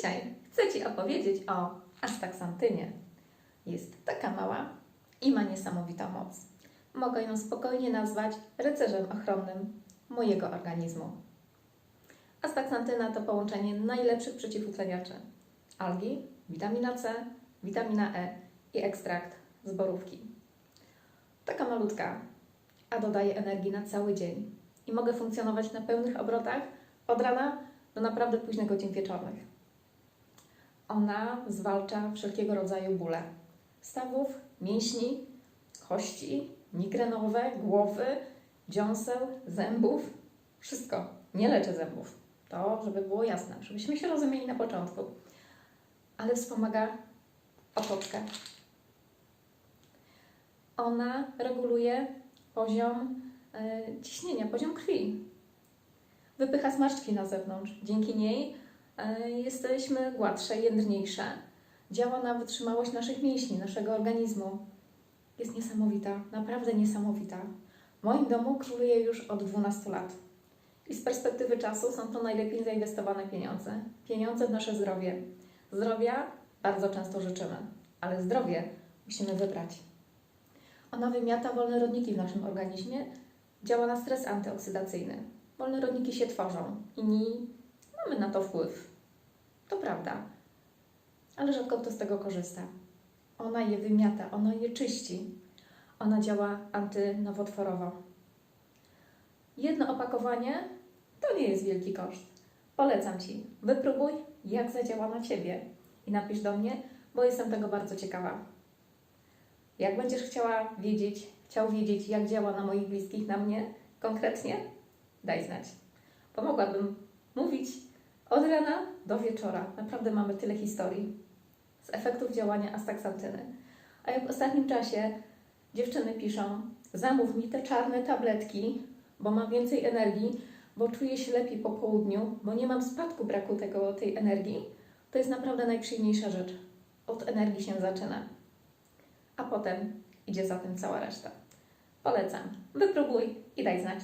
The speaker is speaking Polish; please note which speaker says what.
Speaker 1: Dzisiaj chcę Ci opowiedzieć o astaksantynie. Jest taka mała i ma niesamowitą moc. Mogę ją spokojnie nazwać rycerzem ochronnym mojego organizmu. Astaksantyna to połączenie najlepszych przeciwutleniaczy. Algi, witamina C, witamina E i ekstrakt z borówki. Taka malutka, a dodaje energii na cały dzień i mogę funkcjonować na pełnych obrotach od rana do naprawdę późnych godzin wieczornych. Ona zwalcza wszelkiego rodzaju bóle stawów, mięśni, kości, migrenowe, głowy, dziąseł, zębów. Wszystko. Nie leczę zębów. To, żeby było jasne, żebyśmy się rozumieli na początku. Ale wspomaga otoczkę. Ona reguluje poziom e, ciśnienia, poziom krwi. Wypycha zmarszczki na zewnątrz. Dzięki niej jesteśmy gładsze, jędrniejsze. Działa na wytrzymałość naszych mięśni, naszego organizmu. Jest niesamowita, naprawdę niesamowita. W moim domu króluje już od 12 lat. I z perspektywy czasu są to najlepiej zainwestowane pieniądze. Pieniądze w nasze zdrowie. Zdrowia bardzo często życzymy, ale zdrowie musimy wybrać. Ona wymiata wolne rodniki w naszym organizmie, działa na stres antyoksydacyjny. Wolne rodniki się tworzą i mamy na to wpływ. To prawda, ale rzadko kto z tego korzysta. Ona je wymiata, ona je czyści. Ona działa antynowotworowo. Jedno opakowanie to nie jest wielki koszt. Polecam Ci. Wypróbuj, jak zadziała na Ciebie i napisz do mnie, bo jestem tego bardzo ciekawa. Jak będziesz chciała wiedzieć, chciał wiedzieć, jak działa na moich bliskich, na mnie konkretnie, daj znać. Pomogłabym mówić od rana do wieczora. Naprawdę mamy tyle historii z efektów działania astaksantyny. A jak w ostatnim czasie dziewczyny piszą, zamów mi te czarne tabletki, bo mam więcej energii, bo czuję się lepiej po południu, bo nie mam spadku braku tego, tej energii, to jest naprawdę najprzyjemniejsza rzecz. Od energii się zaczyna. A potem idzie za tym cała reszta. Polecam. Wypróbuj i daj znać.